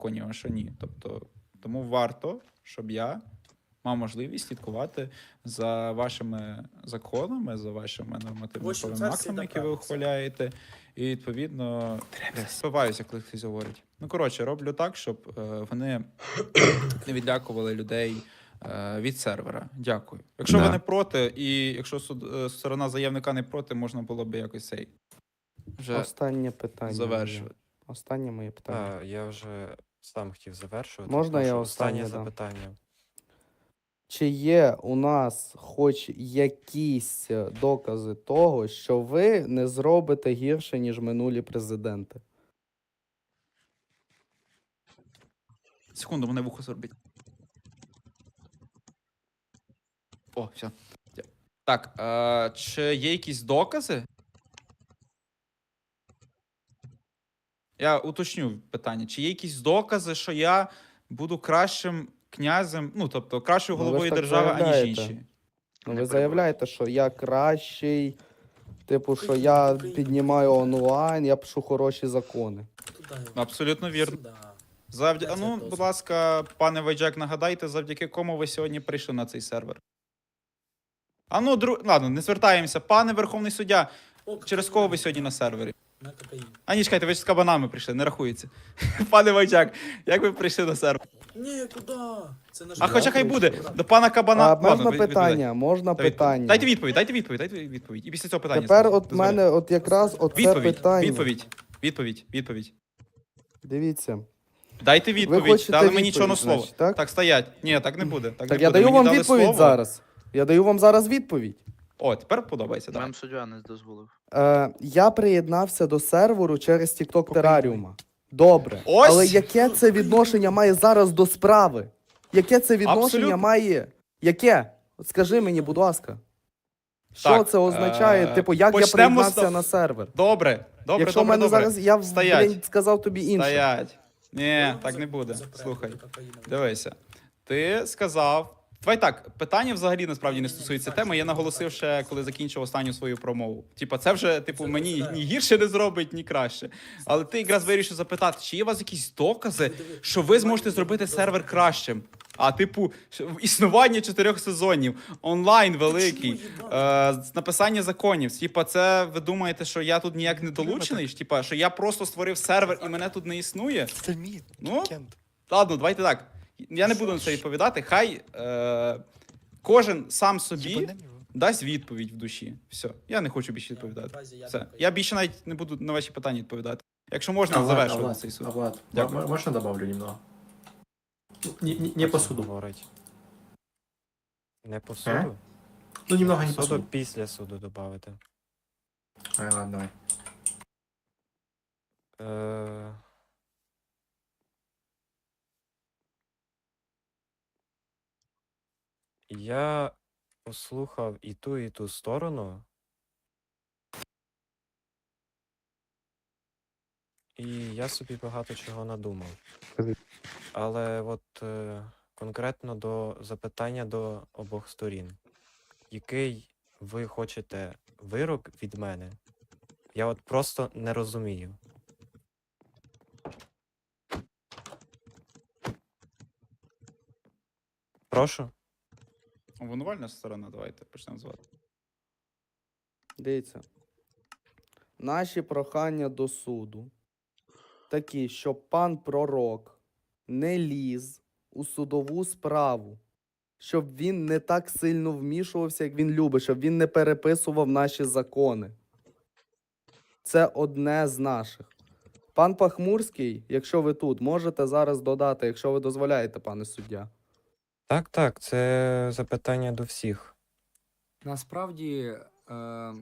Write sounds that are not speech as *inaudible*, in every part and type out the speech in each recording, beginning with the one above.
законів, а що ні. Тобто, тому варто, щоб я мав можливість слідкувати за вашими законами, за вашими нормативними актами, які ви ухваляєте. І відповідно спиваюся, коли хтось говорить. Ну коротше, роблю так, щоб е, вони не відлякували людей е, від сервера. Дякую. Якщо Да. ви не проти, і якщо суд, е, сторона заявника не проти, можна було б якось цей вже Останнє питання. завершувати. Останнє моє питання. Так, я вже сам хотів завершувати. Можна тому я що останнє останнє дам? запитання. Чи є у нас хоч якісь е, докази того, що ви не зробите гірше, ніж минулі президенти? Секунду, мене вухо зробить. О, все. Так, е, чи є якісь докази? Я уточню питання. Чи є якісь докази, що я буду кращим князем, ну тобто кращою Ну, головою держави, аніж інші? Ну, ви заявляєте, що я кращий, типу, що я піднімаю онлайн, я пишу хороші закони. Абсолютно вірно. Завдя... А ну, будь ласка, пане Вайджак, нагадайте, завдяки кому ви сьогодні прийшли на цей сервер. А ну, дру... ладно, не звертаємося. Пане Верховний суддя, через кого ви сьогодні на сервері? На кокаїн. А ні, чекайте, ви ж з кабанами прийшли, не рахується. *laughs* Пане Вайджак, як ви прийшли на сервер? Ні, куди? Це наш А хоча хай буде, до пана кабана. А Ладно, можна ви- відповідайте. питання? Можна Та відповідь. питання. Дайте відповідь, дайте відповідь, дайте відповідь. І після цього питання. Тепер от Дозволяю. мене, от якраз оце Відповідь, питання. відповідь, відповідь, відповідь. Дивіться. Дайте відповідь, хочете дали мені відповідь, чорне слово. значить, так? так, стоять. Ні, так не буде. Так, Так не я буде. даю Мені вам дали відповідь слово. зараз. Я даю вам зараз відповідь. О, тепер подобається. Нам суддя не дозволив. Е, я приєднався до серверу через TikTok Тераріума. Добре. Ось! Але яке це відношення має зараз до справи? Яке це відношення Абсолютно. має? Яке? От скажи мені, будь ласка. Що Так, це означає? е, типу, як я почнемо приєднався з- на сервер? Добре, добре, Якщо в добре, мене добре. зараз я Стоять. блін, сказав тобі інше. Стоять. Ні, так не буде. Слухай, дивися. Ти сказав. Давай так, питання взагалі насправді не стосується теми. Я наголосив ще, коли закінчив останню свою промову. Типа, це вже, типу, мені ні гірше не зробить, ні краще. Але ти якраз вирішив запитати, чи є у вас якісь докази, що ви зможете зробити сервер кращим? А, типу, існування чотирьох сезонів, онлайн великий, е, написання законів. Типа, це ви думаєте, що я тут ніяк не долучений? Типа, що я просто створив сервер і мене тут не існує? Це мій Ну, Ладно, давайте так. Я не буду на це відповідати. Хай е, кожен сам собі дасть відповідь в душі. Все, я не хочу більше відповідати. Все. Я більше навіть не буду на ваші питання відповідати. Якщо можна, А, завершувати Влад, цей суд. Влад, Дякую. м- можно добавлю немного? Не, не, не по суду. Говорить. Не по суду? Ну, немного не по Суду після суду додати. А, ладно, давай. Е... Я послухав і ту, і ту сторону. І я собі багато чого надумав. Але от е, конкретно до запитання до обох сторін. Який ви хочете вирок від мене? Я от просто не розумію. Прошу. Обвинувальна сторона, давайте почнемо з вас. Дивіться. Наші прохання до суду такі, щоб пан пророк не ліз у судову справу, щоб він не так сильно вмішувався, як він любить, щоб він не переписував наші закони. Це одне з наших. Пан Пахмурський, якщо ви тут, можете зараз додати, якщо ви дозволяєте, пане суддя. Так, так, це запитання до всіх. Насправді е,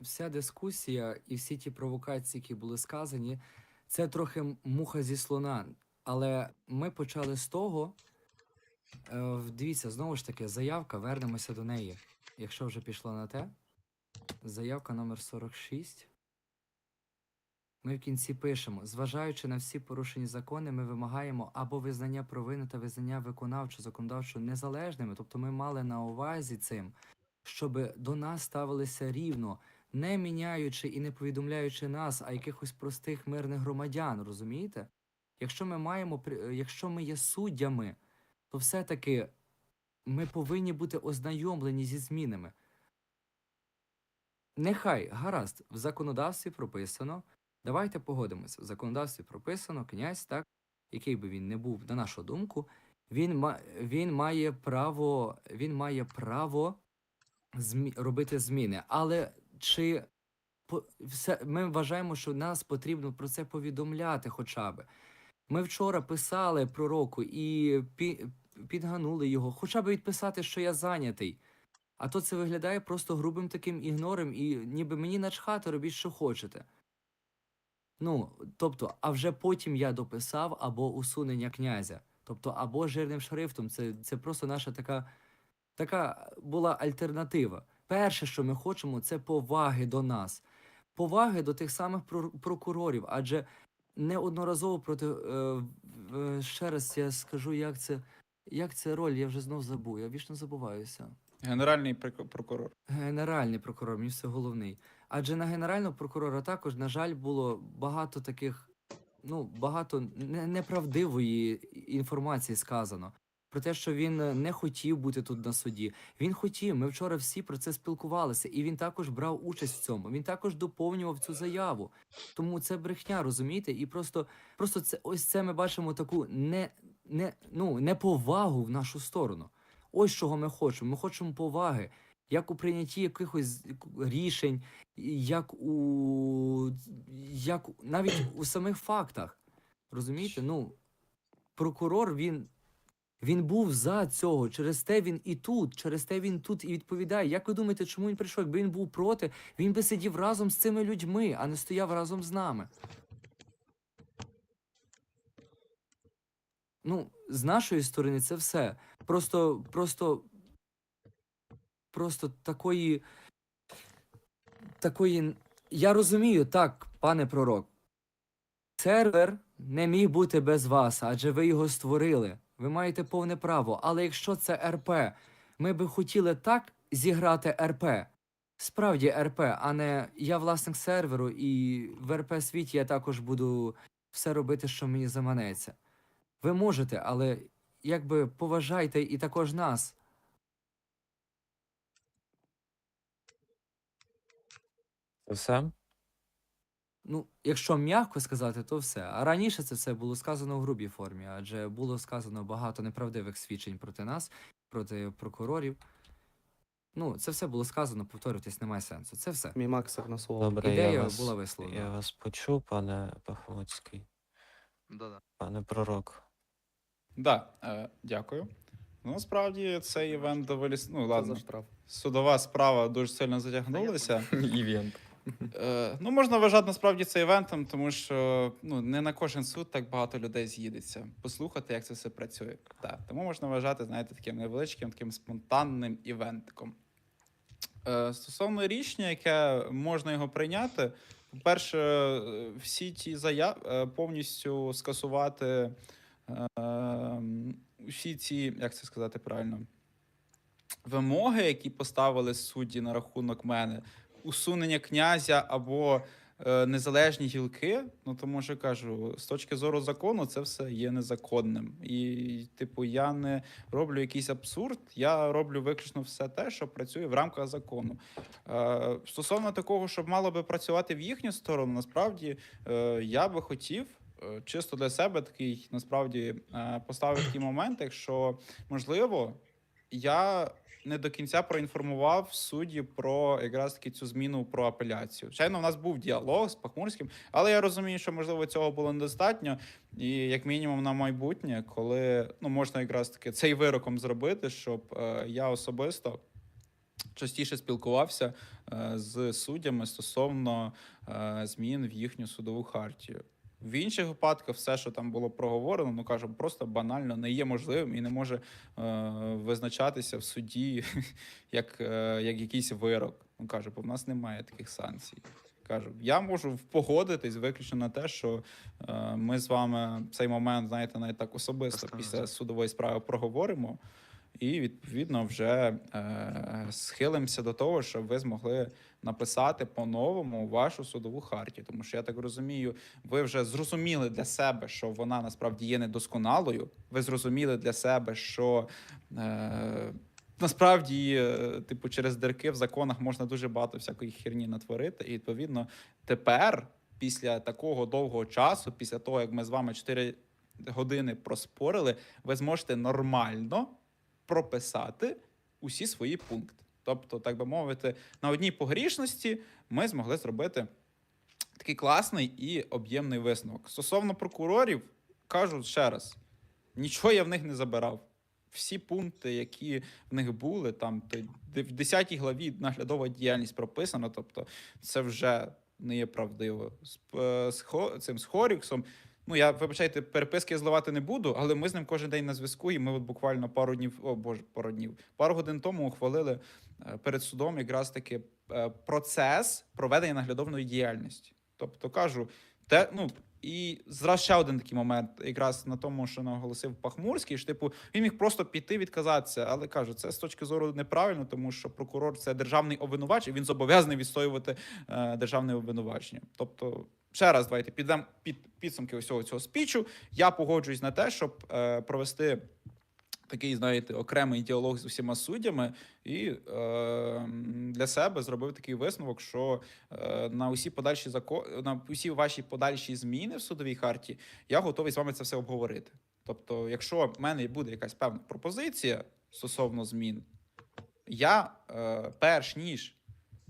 вся дискусія і всі ті провокації, які були сказані, це трохи муха зі слона. Але ми почали з того. Е, дивіться, знову ж таки, заявка, вернемося до неї. Якщо вже пішло на те. Заявка номер 46. Ми в кінці пишемо: зважаючи на всі порушені закони, ми вимагаємо або визнання провини та визнання виконавчо законодавчо незалежними. Тобто ми мали на увазі цим, щоб до нас ставилися рівно, не міняючи і не повідомляючи нас, а якихось простих мирних громадян, розумієте? Якщо ми маємо, е, якщо ми є суддями, то все-таки ми повинні бути ознайомлені зі змінами. Нехай, гаразд, в законодавстві прописано. Давайте погодимося. В законодавстві прописано князь, так, який би він не був, на нашу думку, він, він має право, він має право змі, робити зміни. Але чи все, ми вважаємо, що нас потрібно про це повідомляти хоча б. Ми вчора писали пророку і пі, підганули його, хоча б відписати, що я зайнятий. А то це виглядає просто грубим таким ігнором, і ніби мені начхати, робіть, що хочете. Ну, тобто, а вже потім я дописав або усунення князя. Тобто, або жирним шрифтом. Це, це просто наша така, така була альтернатива. Перше, що ми хочемо, це поваги до нас, поваги до тих самих прокурорів, адже неодноразово проти е, в- ще раз я скажу, як це, як це роль, я вже знов забув, я вічно забуваюся. Генеральний прокурор. Генеральний прокурор, мені все головний. Адже на генерального прокурора також, на жаль, було багато таких, ну, багато не- неправдивої інформації сказано. Про те, що він е, не хотів бути тут на суді. Він хотів. Ми вчора всі про це спілкувалися, і він також брав участь в цьому. Він також доповнював цю заяву. Тому це брехня, розумієте? І просто, просто це ось це ми бачимо таку не, не, ну, неповагу в нашу сторону. Ось чого ми хочемо. Ми хочемо поваги, як у прийнятті якихось рішень, як у як навіть у самих фактах. Розумієте? Ну, прокурор він. Він був за цього, через те він і тут, через те він тут і відповідає. Як ви думаєте, чому він прийшов? Якби він був проти, він би сидів разом з цими людьми, а не стояв разом з нами. Ну, з нашої сторони це все. Просто, просто, просто такої. Такої. Я розумію, так, пане пророк. Сервер не міг бути без вас, адже ви його створили. Ви маєте повне право. Але якщо це РП, ми би хотіли так зіграти РП. Справді РП, а не я власник серверу, і в РП світі я також буду все робити, що мені заманеться. Ви можете, але якби поважайте і також нас. Це все? Ну, якщо м'яко сказати, то все. А раніше це все було сказано в грубій формі, адже було сказано багато неправдивих свідчень проти нас, проти прокурорів. Ну, це все було сказано, повторюватись немає сенсу. Це все. Мій Максик на слово. Добре, Ідея я вас, була висловлена. я вас почув, пане Пахомоцький, Да-да. пане пророк. Да, е, дякую. Ну, насправді цей івент доволі. с- Ну, ладно, судова справа дуже сильно затягнулася. *laughs* Івент. Е, ну, можна вважати насправді це івентом, тому що ну, не на кожен суд так багато людей з'їдеться. Послухати, як це все працює. Так, тому можна вважати, знаєте, таким невеличким, таким спонтанним івентиком. Е, стосовно рішення, яке можна його прийняти, по-перше, е, всі ті заяви повністю скасувати е, всі ці, як це сказати правильно, вимоги, які поставили судді на рахунок мене, усунення князя або е, незалежні гілки. Ну тому що кажу, з точки зору закону, це все є незаконним. І, типу, я не роблю якийсь абсурд, я роблю виключно все те, що працює в рамках закону. Е, стосовно такого, щоб мало би працювати в їхню сторону, насправді е, я би хотів. е, Чисто для себе такий насправді е, поставив такий момент, якщо можливо, я не до кінця проінформував судді про якраз таки цю зміну про апеляцію. Звичайно, у нас був діалог з Пахмурським, але я розумію, що можливо цього було недостатньо. І як мінімум на майбутнє, коли ну можна якраз таки цей вироком зробити, щоб е, я особисто. Частіше спілкувався е, з суддями стосовно е, змін в їхню судову хартію. В інших випадках все, що там було проговорено, ну кажемо, просто банально не є можливим і не може е, визначатися в суді *laughs* як, е, як якийсь вирок. Ну кажу, бо в нас немає таких санкцій. Кажу, я можу погодитись виключно на те, що е, ми з вами цей момент, знаєте, навіть так особисто після судової справи проговоримо. І відповідно вже е, схилимося до того, щоб ви змогли написати по-новому вашу судову хартію. Тому що я так розумію, ви вже зрозуміли для себе, що вона насправді є недосконалою. Ви зрозуміли для себе, що е, насправді, е, типу, через дирки в законах можна дуже багато всякої херні натворити. І відповідно, тепер, після такого довгого часу, після того як ми з вами 4 години проспорили, ви зможете нормально прописати усі свої пункти. Тобто, так би мовити, на одній погрішності ми змогли зробити такий класний і об'ємний висновок. Стосовно прокурорів, кажу ще раз: нічого я в них не забирав. Всі пункти, які в них були, там в 10 главі наглядова діяльність прописана, тобто це вже не є правдиво. З, е, цим з Хоріксом. Ну, я вибачайте, переписки зливати не буду, але ми з ним кожен день на зв'язку, і ми от буквально пару днів, о боже, пару днів, пару годин тому ухвалили е, перед судом якраз таки е, процес проведення наглядовної діяльності. Тобто кажу, те, ну і зразу ще один такий момент, якраз на тому, що наголосив Пахмурський, що типу він міг просто піти відказатися, але кажу, це з точки зору неправильно, тому що прокурор це державний обвинувач, і він зобов'язаний відстоювати е, державне обвинувачення. Тобто, ще раз давайте підемо під підсумки усього цього спічу. Я погоджуюсь на те, щоб е, провести. Такий, знаєте, окремий діалог з усіма суддями, і е, для себе зробив такий висновок, що е, на усі подальші зако... на усі ваші подальші зміни в судовій харті я готовий з вами це все обговорити. Тобто, якщо в мене буде якась певна пропозиція стосовно змін, я е, перш ніж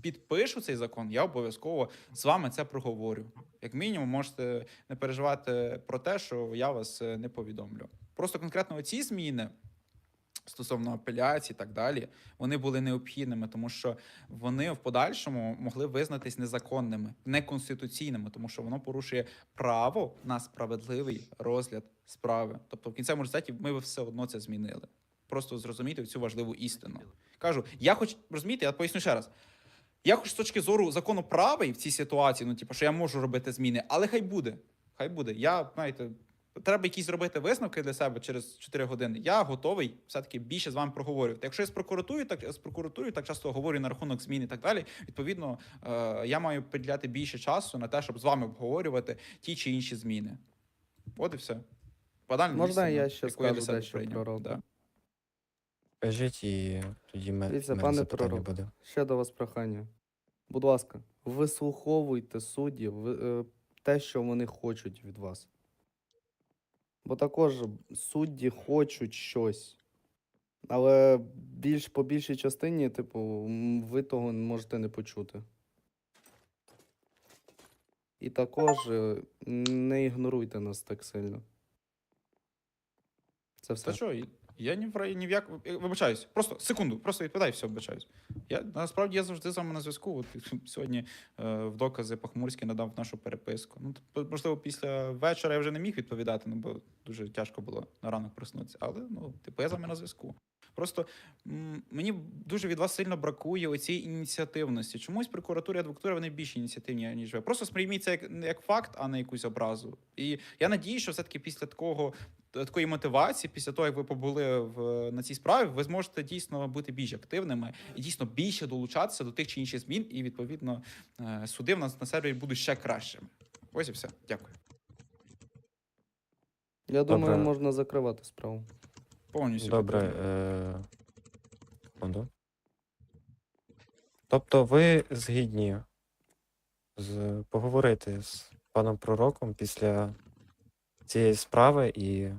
підпишу цей закон, я обов'язково з вами це проговорю. Як мінімум, можете не переживати про те, що я вас е, не повідомлю. Просто конкретно ці зміни стосовно апеляції і так далі, вони були необхідними, тому що вони в подальшому могли визнатись незаконними, неконституційними, тому що воно порушує право на справедливий розгляд справи. Тобто, в кінцевому результаті ми би все одно це змінили. Просто зрозуміти цю важливу істину. Кажу, я хоч розумієте, я поясню ще раз. Я хоч з точки зору закону правий в цій ситуації, ну типу, що я можу робити зміни, але хай буде. Хай буде. Я, знаєте, треба якісь зробити висновки для себе через 4 години. Я готовий все-таки більше з вами проговорювати. Якщо я з прокуратурою, так з прокуратурою так часто говорю на рахунок змін і так далі. Відповідно, е, я маю приділяти більше часу на те, щоб з вами обговорювати ті чи інші зміни. От і все. Банальна Можна я ще я для скажу дещо про рок? Да. Кажіть, і тоді ми, Дивіться, мене пане запитання пророк. буде. Ще до вас прохання. Будь ласка, вислуховуйте суддів, е, те, що вони хочуть від вас. Бо також судді хочуть щось. Але більш по більшій частині, типу, ви того можете не почути. І також е, не ігноруйте нас так сильно. Це все. Та що, я ні в ра- ні в як. е, Вибачаюсь. Просто секунду, просто відповідай, все, вибачаюсь. Я насправді я завжди з вами на зв'язку. От *laughs* сьогодні е, в докази Пахмурський надав нашу переписку. Ну, можливо, після вечора я вже не міг відповідати, ну бо дуже тяжко було на ранок проснутися. Але ну, типу, я з вами на зв'язку. Просто м, мені дуже від вас сильно бракує оцієї ініціативності. Чомусь прокуратура і адвокатура вони більш ініціативні, ніж ви. Просто сприйміть це як, як факт, а не якусь образу. І я надію, що все-таки після такого такої мотивації, після того, як ви побули в на цій справі, ви зможете дійсно бути більш активними і дійсно більше долучатися до тих чи інших змін, і відповідно е, суди в нас на сервері будуть ще кращими. Ось і все. Дякую. Я думаю, Добре. можна закривати справу. Повністю. Добре. Е... Секунду. Тобто ви згідні з... поговорити з паном пророком після цієї справи і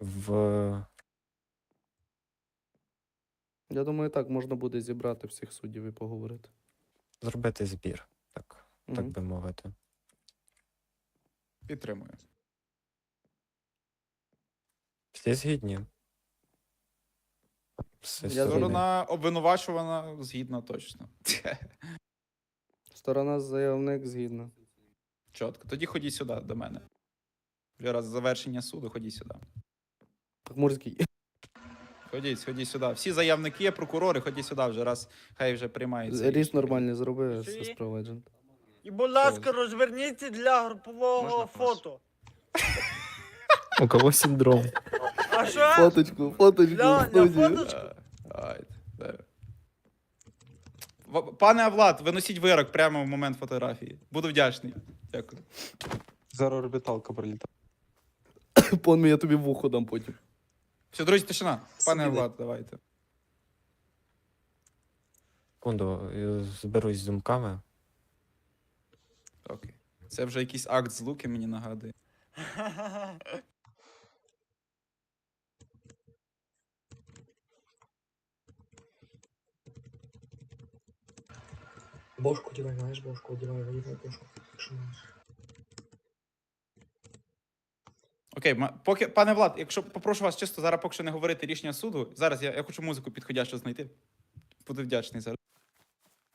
в Я думаю, так можна буде зібрати всіх суддів і поговорити. зробити збір, так, так би мовити. Підтримую. Всі згідні. Я. Сторона обвинувачувана згідна точно. Сторона заявник згідна. Чітко. Тоді ходіть сюди до мене. Вже раз завершення суду, ходіть сюди. Пахмурський. Ходіть, ходіть сюди. Всі заявники, є, прокурори, ходіть сюди вже раз, хай вже приймаються. Ріж рішення. нормальний зроби є? з І, будь ласка, розверніться для групового Можна фото. У кого синдром? А що? Фоточку, фоточку в Ляня, студії. фоточку. Ай, зараз. В- Пане Авлад, виносіть вирок прямо в момент фотографії. Буду вдячний. Дякую. Зараз орбіталка прилітає. Пон я тобі вухо дам потім. Все, друзі, тишина. Пане Сиди. Авлад, давайте. Секунду, зберусь з думками. Окей. Це вже якийсь акт злуки мені нагадує. Бошку одевай, знаешь, бошку одевай, одевай бошку. Якщо Окей, ма- поки, пане Влад, якщо попрошу вас чисто зараз поки що не говорити рішення суду. Зараз я, я хочу музику підходящу знайти. Буду вдячний зараз.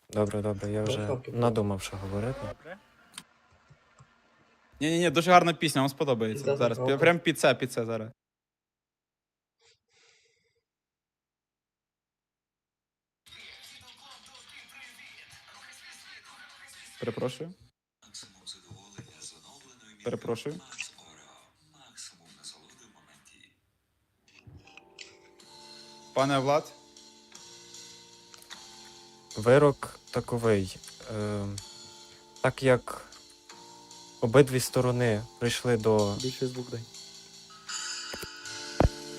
Добре, добре, я вже надумав, що говорити. Ні, ні, ні, дуже гарна пісня, вам сподобається. Зараз. Прям під це, під це зараз. Перепрошую. Перепрошую. Пане Влад, Вирок таковий. Е, так як обидві сторони прийшли до. Більше звук дай.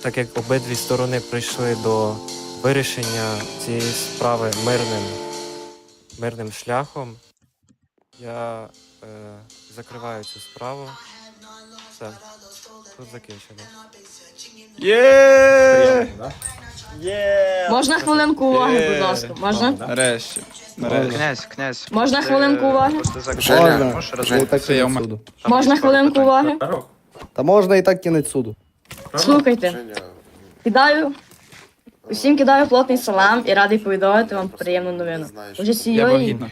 Так як обидві сторони прийшли до вирішення цієї справи мирним, мирним шляхом, я е, закриваю цю справу. Все. Тут закінчено. Є! Да? Можна хвилинку уваги, Є. будь ласка. Можна? Нарешті. Нарешті. Князь, князь. Можна ти хвилинку уваги? просто за- Можна. Можеш і так Все, я кінець вма- суду. Там Можна є пару хвилинку питань. уваги? Та можна і так кінець суду. Слухайте, кидаю. Усім кидаю плотний салам і радий повідомити вам приємну новину. Уже Я цієї вагітна.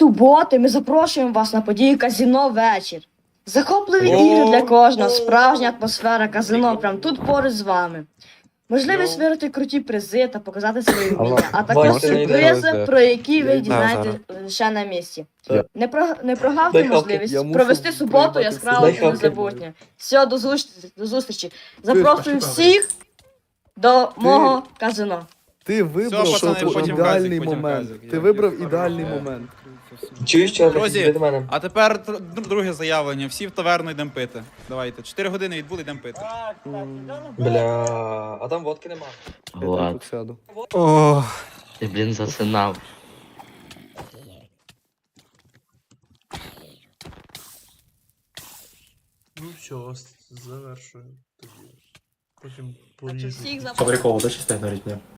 суботи ми запрошуємо вас на подію казіно вечір. Захопливі ігри для кожного, справжня атмосфера казино, прям тут поруч з вами. Можливість виграти круті призи та показати свої вміння, а також не сюрпризи, йде. про які ви дізнаєтесь лише на місці. Так. Не, про... не прогавте Дай хапки. можливість мушу провести суботу яскраво та хапки. незабутнє. Все, до зустрічі. До зустрічі. Запрошую всіх до мого казино. Ти вибрав Все, пацани, потім ідеальний газик, потім момент. газик. Ти Я- вибрав я ідеальний впевнений. момент. Чуєш, чоловік, Друзі, іди до мене. А тепер др- др- друге заявлення. Всі в таверну йдемо пити. Давайте. Чотири години відбули, йдемо пити. Бля, а там водки нема. Я там Влад, тут сяду. О, ти, блін, засинав. Ну все, завершую тоді. Потім поріжу. всіх По запрошую. да, чисто ігнорить мене?